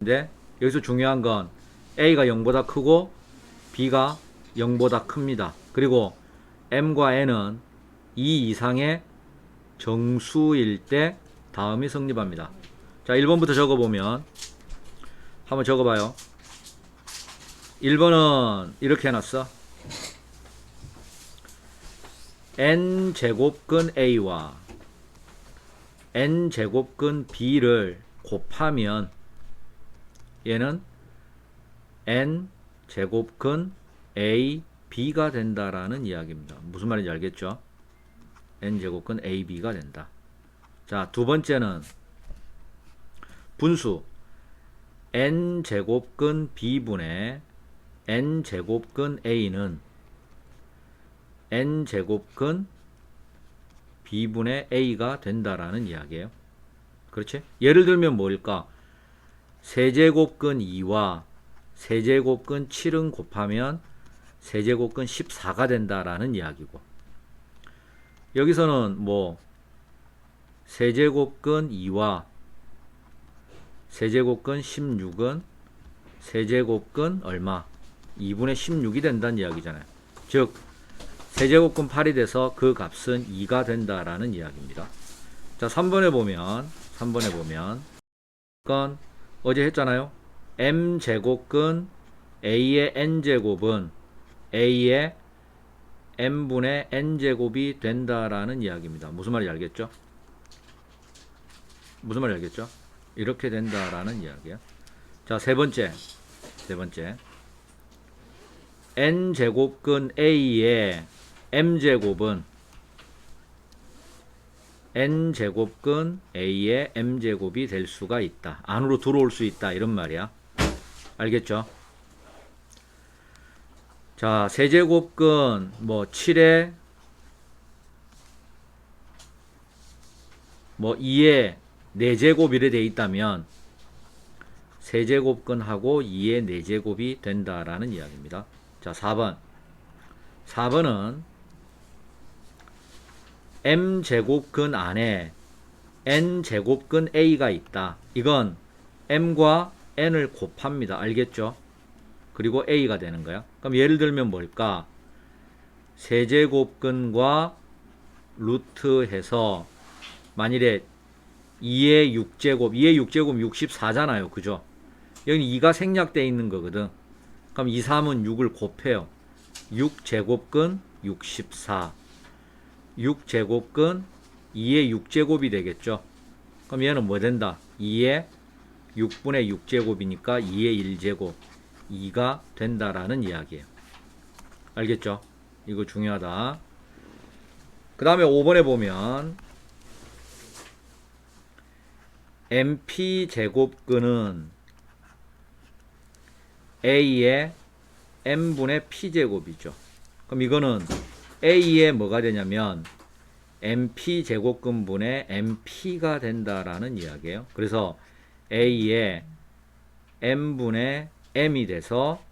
근데 여기서 중요한 건 A가 0보다 크고 B가 0보다 큽니다. 그리고 M과 N은 2 이상의 정수일 때 다음이 성립합니다. 자, 1번부터 적어보면 한번 적어봐요. 1번은 이렇게 해놨어. n 제곱근 a와 n 제곱근 b를 곱하면 얘는 n 제곱 근 a b가 된다라는 이야기입니다. 무슨 말인지 알겠죠? n 제곱근 a b가 된다. 자, 두 번째는 분수 n 제곱근 b분의 n 제곱근 a는 n 제곱근 b분의 a가 된다라는 이야기예요. 그렇지? 예를 들면 뭘까? 세제곱근 2와 세제곱근 7은 곱하면 세제곱근 14가 된다라는 이야기고 여기서는 뭐 세제곱근 2와 세제곱근 16은 세제곱근 얼마? 2분의 16이 된다는 이야기잖아요. 즉 세제곱근 8이 돼서 그 값은 2가 된다라는 이야기입니다. 자, 3번에 보면 3번에 보면 건 어제 했잖아요. m 제곱근 a의 n 제곱은 a의 m분의 n 제곱이 된다라는 이야기입니다. 무슨 말인지 알겠죠? 무슨 말인지 알겠죠? 이렇게 된다라는 이야기야. 자, 세 번째. 세 번째. n 제곱근 a의 m 제곱은 n 제곱근 a의 m 제곱이 될 수가 있다. 안으로 들어올 수 있다. 이런 말이야. 알겠죠? 자, 세제곱근 뭐 7에 뭐 2에 4제곱 이래 돼 있다면 세제곱근하고 2의 4제곱이 된다라는 이야기입니다. 자, 4번. 4번은 m 제곱근 안에 n 제곱근 a가 있다. 이건 m과 n을 곱합니다. 알겠죠? 그리고 a가 되는 거야. 그럼 예를 들면 뭘까? 세제곱근과 루트 해서 만일에 2의 6제곱, 2의 6제곱 64잖아요. 그죠? 여기 2가 생략되어 있는 거거든. 그럼 2, 3은 6을 곱해요. 6제곱근 64. 6제곱근 2의 6제곱이 되겠죠. 그럼 얘는 뭐 된다? 2의 6분의 6제곱이니까 2의 1제곱 2가 된다라는 이야기예요. 알겠죠? 이거 중요하다. 그 다음에 5번에 보면 MP 제곱근은 A의 M분의 P제곱이죠. 그럼 이거는 A의 뭐가 되냐면 MP 제곱근분의 MP가 된다라는 이야기예요. 그래서 A의 M분의 M이 돼서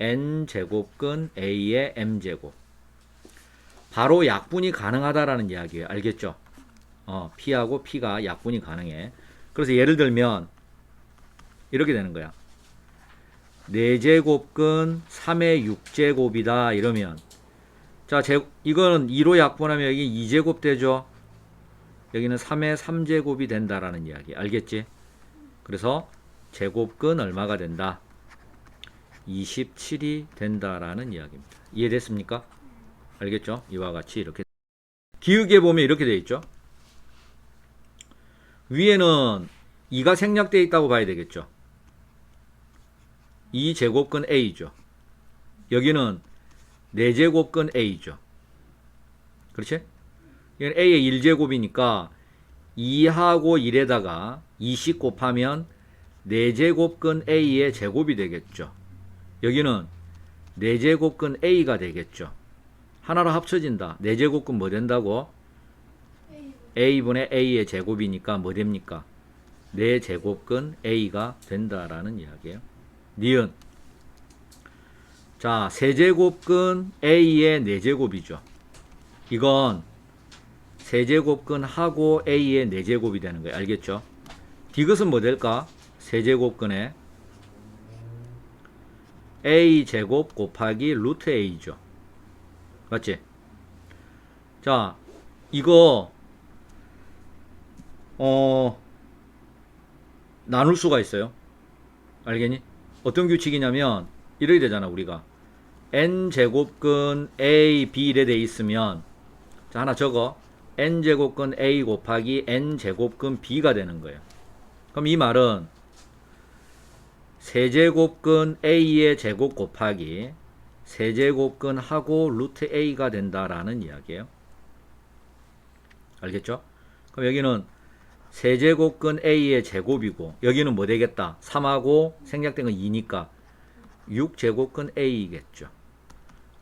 N 제곱근 A의 M 제곱. 바로 약분이 가능하다라는 이야기예요. 알겠죠? 어, P하고 P가 약분이 가능해. 그래서 예를 들면 이렇게 되는 거야. 4제곱근 3의 6제곱이다 이러면 자, 제, 이거는 2로 약분하면 여기 2제곱 되죠. 여기는 3의 3제곱이 된다라는 이야기. 알겠지? 그래서 제곱근 얼마가 된다? 27이 된다라는 이야기입니다. 이해됐습니까? 알겠죠? 이와 같이 이렇게 기울기에 보면 이렇게 돼 있죠. 위에는 2가 생략되어 있다고 봐야 되겠죠. 2 제곱근 a죠. 여기는 4제곱근 a죠. 그렇지? 이건 a의 1제곱이니까 2하고 1에다가 20 곱하면 4제곱근 a의 제곱이 되겠죠. 여기는 4제곱근 a가 되겠죠. 하나로 합쳐진다. 4제곱근 뭐 된다고? a분의 a의 제곱이니까 뭐 됩니까? 4제곱근 a가 된다라는 이야기예요. 니은 자, 세제곱근 a의 4제곱이죠. 이건 세제곱근 하고 a의 4제곱이 되는 거예요. 알겠죠? 디귿은 뭐 될까? 세제곱근의 a 제곱 곱하기 루트 a죠. 맞지? 자, 이거 어 나눌 수가 있어요. 알겠니? 어떤 규칙이냐면 이렇게 되잖아 우리가 n 제곱근 a b 이래 돼 있으면 자 하나 적어 n 제곱근 a 곱하기 n 제곱근 b가 되는 거예요. 그럼 이 말은 세제곱근 a의 제곱 곱하기 세제곱근하고 루트 a가 된다라는 이야기예요. 알겠죠? 그럼 여기는 세제곱근 a의 제곱이고 여기는 뭐 되겠다? 3하고 생략된 건 2니까 6제곱근 a겠죠.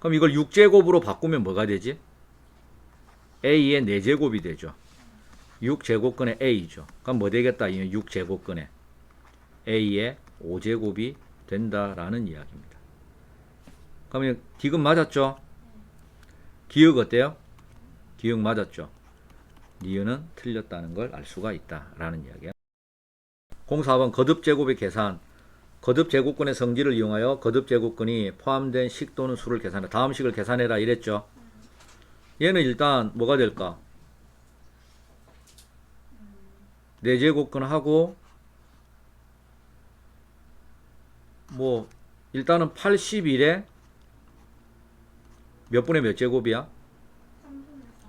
그럼 이걸 6제곱으로 바꾸면 뭐가 되지? a의 4제곱이 되죠. 6제곱근의 a죠. 그럼 뭐 되겠다? 이 6제곱근의 a의 5제곱이 된다라는 이야기입니다. 그러면 디귿 맞았죠? 기억 어때요? 기억 맞았죠? 니은은 틀렸다는 걸 알 수가 있다라는 이야기야. 04번 거듭 제곱의 계산. 거듭 제곱근의 성질을 이용하여 거듭 제곱근이 포함된 식 또는 수를 계산해. 다음 식을 계산해라 이랬죠. 얘는 일단 뭐가 될까? 4제곱근하고 뭐 일단은 81에 몇 분의 몇 제곱이야?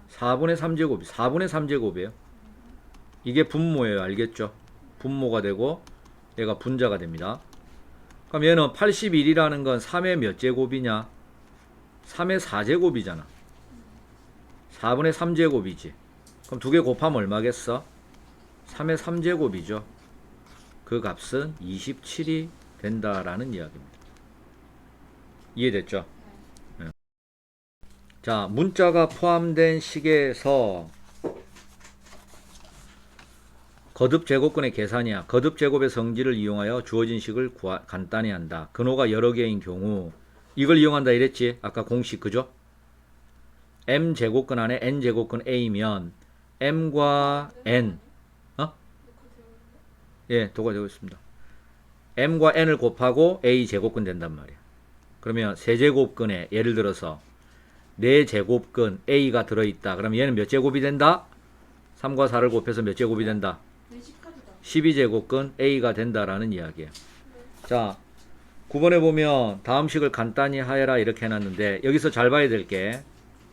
4분의 3제곱, 4분의 3제곱이에요. 이게 분모예요. 알겠죠? 분모가 되고 얘가 분자가 됩니다. 그럼 얘는 81이라는 건 3의 몇 제곱이냐? 3의 4제곱이잖아. 4분의 3제곱이지. 그럼 두 개 곱하면 얼마겠어? 3의 3제곱이죠. 그 값은 27이 된다라는 이야기입니다. 이해됐죠? 네. 자, 문자가 포함된 식에서 거듭 제곱근의 계산이야. 거듭 제곱의 성질을 이용하여 주어진 식을 구하, 간단히 한다. 근호가 여러 개인 경우 이걸 이용한다 이랬지? 아까 공식 그죠? m 제곱근 안에 n 제곱근 a면 m과 n 어? 예, 도가 되고 있습니다. m과 n을 곱하고 a 제곱근 된단 말이야. 그러면 세제곱근에 예를 들어서 4제곱근 a가 들어 있다. 그럼 얘는 몇 제곱이 된다? 3과 4를 곱해서 몇 제곱이 된다? 12제곱근 a가 된다라는 이야기예요. 자, 9번에 보면 다음 식을 간단히 하여라 이렇게 해놨는데 여기서 잘 봐야 될 게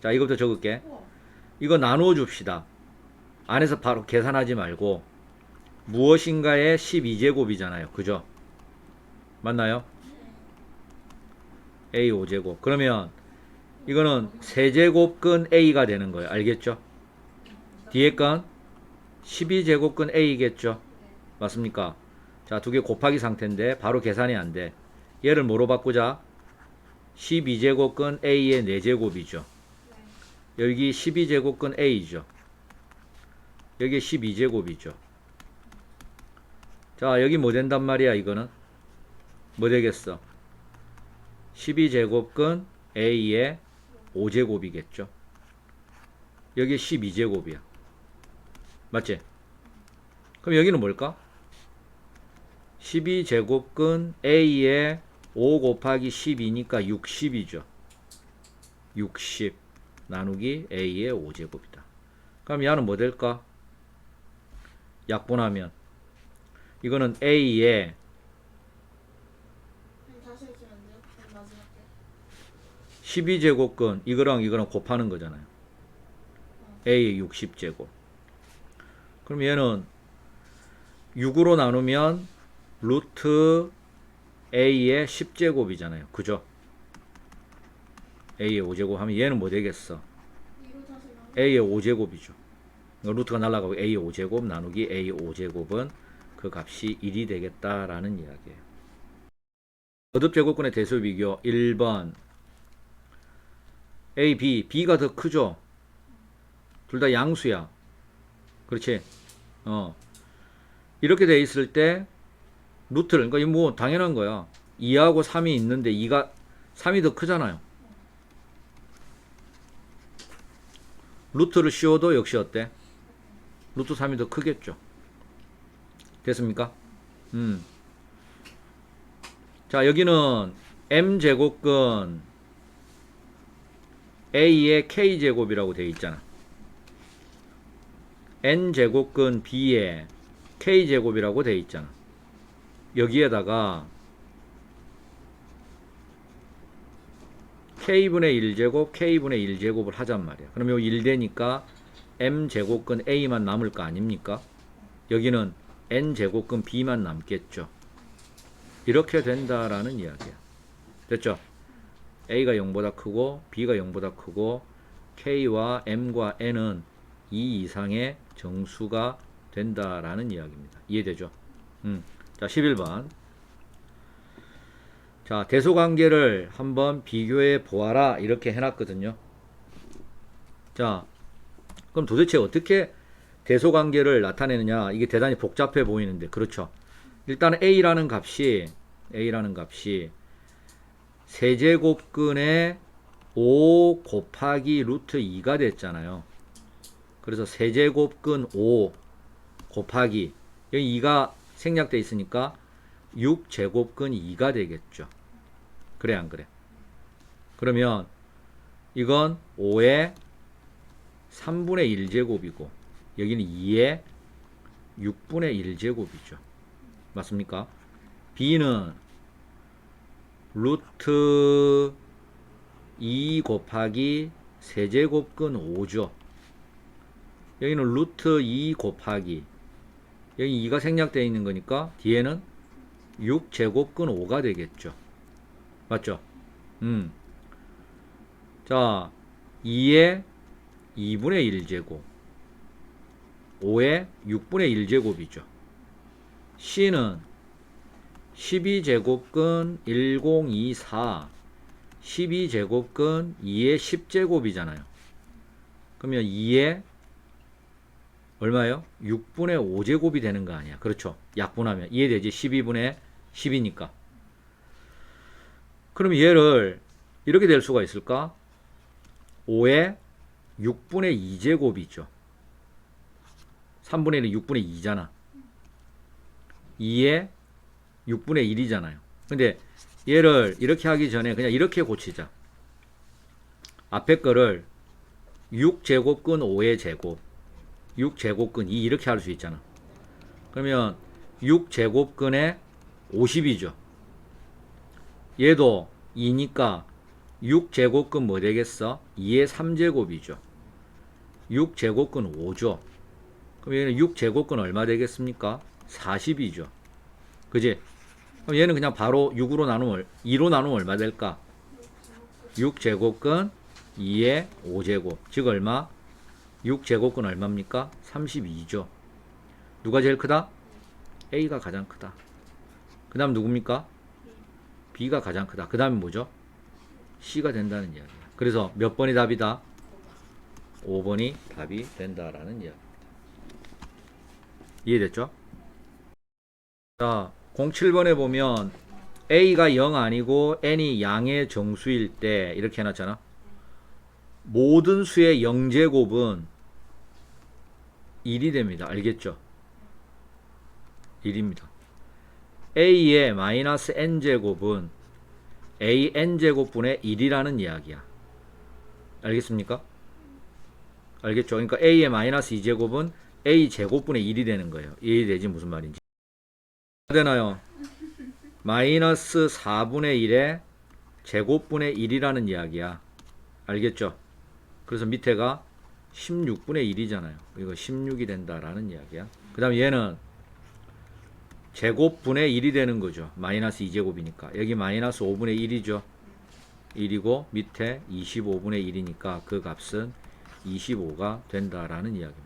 자, 이것부터 적을게. 이거 나누어 줍시다. 안에서 바로 계산하지 말고 무엇인가의 12제곱이잖아요. 그죠? 맞나요? a 5제곱. 그러면 이거는 세제곱근 a가 되는 거예요. 알겠죠? 뒤에 건 12제곱근 a겠죠? 맞습니까? 자, 두 개 곱하기 상태인데 바로 계산이 안 돼. 얘를 뭐로 바꾸자? 12제곱근 a의 4제곱이죠. 여기 12제곱근 a죠. 여기 12제곱이죠. 자, 여기 뭐 된단 말이야, 이거는? 뭐 되겠어? 12제곱근 a의 5제곱이겠죠. 여기 12제곱이야. 맞지? 그럼 여기는 뭘까? 12제곱근 a의 5 곱하기 12니까 60이죠. 60 나누기 a의 5제곱이다. 그럼 얘는 뭐 될까? 약분하면 이거는 a의 다시 해주면 안 돼요? 맨 마지막에 12제곱근 이거랑 이거랑 곱하는 거잖아요. a의 60제곱. 그럼 얘는 6으로 나누면 루트 a의 10제곱이잖아요. 그죠? a의 5제곱 하면 얘는 뭐 되겠어? a의 5제곱이죠. 루트가 날아가고 a의 5제곱 나누기 a의 5제곱은 그 값이 1이 되겠다라는 이야기예요. 거듭 제곱근의 대수 비교 1번 a, b, b가 더 크죠? 둘 다 양수야. 그렇지? 어. 이렇게 돼 있을 때 루트를 그러니까 뭐 당연한 거야. 2하고 3이 있는데 2가 3이 더 크잖아요. 루트를 씌워도 역시 어때? 루트 3이 더 크겠죠. 됐습니까? 음. 자, 여기는 m제곱근 a의 k제곱이라고 되어 있잖아. N제곱근 b의 k제곱이라고 되어 있잖아. 여기에다가 k분의 1제곱, k분의 1제곱을 하잔 말이야. 그럼 요 1되니까 m제곱근 a만 남을 거 아닙니까? 여기는 n제곱근 b만 남겠죠. 이렇게 된다라는 이야기야. 됐죠? a가 0보다 크고 b가 0보다 크고 k와 m과 n은 2 이상의 정수가 된다라는 이야기입니다. 이해되죠? 음. 자, 11번. 자, 대소관계를 한번 비교해 보아라. 이렇게 해놨거든요. 자, 그럼 도대체 어떻게 대소관계를 나타내느냐? 이게 대단히 복잡해 보이는데, 그렇죠. 일단 a라는 값이, a라는 값이 세제곱근의 5 곱하기 루트 2가 됐잖아요. 그래서 세제곱근 5 곱하기, 여기 2가 생략돼 있으니까 6제곱근 2가 되겠죠. 그래 안 그래? 그러면 이건 5의 3분의 1제곱이고 여기는 2의 6분의 1제곱이죠. 맞습니까? b는 루트 2 곱하기 세제곱근 5죠. 여기는 루트 2 곱하기 여기 2가 생략되어 있는 거니까 뒤에는 6제곱 근 5가 되겠죠. 맞죠? 음. 자, 2의 2분의 1제곱. 5의 6분의 1제곱이죠. C는 12제곱근 1024. 12제곱근 2의 10제곱이잖아요. 그러면 2의 얼마예요? 6분의 5제곱이 되는 거 아니야. 그렇죠. 약분하면. 이해되지? 12분의 10이니까. 그럼 얘를 이렇게 될 수가 있을까? 5의 6분의 2제곱이죠. 3분의 1은 6분의 2잖아. 2의 6분의 1이잖아요. 근데 얘를 이렇게 하기 전에 그냥 이렇게 고치자. 앞에 거를 6제곱근 5의 제곱. 6제곱근 2 이렇게 할 수 있잖아. 그러면 6제곱근에 50이죠. 얘도 2니까 6제곱근 뭐 되겠어? 2의 3제곱이죠. 6제곱근 5죠. 그럼 얘는 6제곱근 얼마 되겠습니까? 40이죠. 그지? 그럼 얘는 그냥 바로 6으로 나누면 2로 나누면 얼마 될까? 6제곱근 2의 5제곱. 즉 얼마? 6제곱근 얼마입니까? 32죠. 누가 제일 크다? A가 가장 크다. 그 다음 누굽니까? B가 가장 크다. 그 다음에 뭐죠? C가 된다는 이야기야. 그래서 몇 번이 답이다? 5번이 답이 된다라는 이야기입니다. 이해됐죠? 자, 07번에 보면 A가 0 아니고 N이 양의 정수일 때 이렇게 해놨잖아. 모든 수의 0제곱은 1이 됩니다. 알겠죠? 1입니다. a의 마이너스 n제곱은 a n제곱분의 1이라는 이야기야. 알겠습니까? 알겠죠? 그러니까 a의 마이너스 2제곱은 a 제곱분의 1이 되는 거예요. 이해되지 무슨 말인지. 되나요? 마이너스 4분의 1의 제곱분의 1이라는 이야기야. 알겠죠? 그래서 밑에가 16분의 1이잖아요. 이거 16이 된다라는 이야기야. 그 다음 얘는 제곱분의 1이 되는 거죠. 마이너스 2제곱이니까. 여기 마이너스 5분의 1이죠. 1이고 밑에 25분의 1이니까 그 값은 25가 된다라는 이야기입니다.